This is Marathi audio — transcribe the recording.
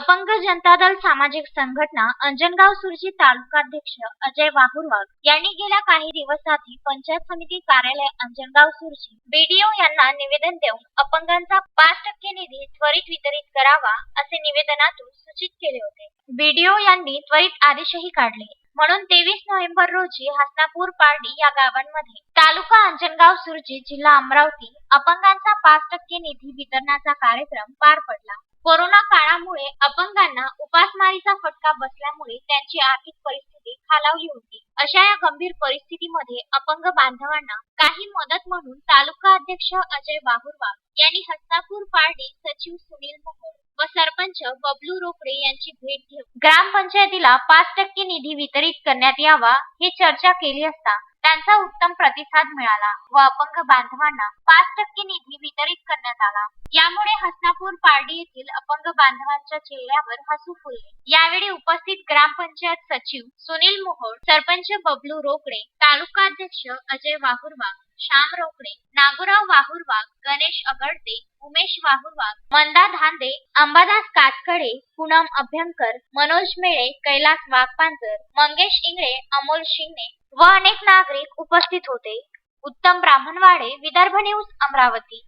अपंग जनता दल सामाजिक संघटना अंजनगाव सुरजी तालुकाध्यक्ष अजय वाहुरवाग यांनी गेल्या काही दिवस आधी पंचायत समिती कार्यालय अंजनगाव सुरजी बीडीओ यांना निवेदन देऊन अपंगांचा पाच टक्के निधी त्वरित वितरित करावा असे निवेदनातून सूचित केले होते. बीडीओ यांनी त्वरित आदेशही काढले. म्हणून तेवीस नोव्हेंबर रोजी हसनापूर पारडी या गावांमध्ये तालुका अंजनगाव सुरजी जिल्हा अमरावती अपंगांचा पाच टक्के निधी वितरणाचा कार्यक्रम पार पडला. कोरोना काळामुळे अपंगांना उपासमारीचा फटका बसल्यामुळे त्यांची आर्थिक परिस्थिती खालावली होती. अशा या गंभीर परिस्थितीमध्ये अपंग बांधवांना काही मदत म्हणून तालुका अध्यक्ष अजय बाहुरवा यांनी हस्तापूर पारडी सचिव सुनील मोहोळ व सरपंच बबलू रोकडे यांची भेट घेऊन ग्रामपंचायतीला पाच टक्के निधी वितरित करण्यात यावा हे चर्चा केली असता त्यांचा उत्तम प्रतिसाद मिळाला व अपंग बांधवांना पाच टक्के निधी वितरित करण्यात आला. यामुळे हसनापूर पारडी येथील अपंग बांधवांच्या चेहऱ्यावर हसू फुलले. यावेळी उपस्थित ग्रामपंचायत सचिव सुनील मोहोळ सरपंच बबलू रोकडे तालुका अध्यक्ष अजय वाहुरवाग श्याम रोकडे नागुराव वाहुरवाग गणेश अगडते उमेश वाहुरवाग मंदा धांदे अंबादास कातकडे पूनम अभ्यंकर मनोज मेळे कैलास वाघपांजर मंगेश इंगळे अमोल शिंगणे व अनेक नागरिक उपस्थित होते. उत्तम ब्राह्मणवाडे विदर्भ न्यूज अमरावती.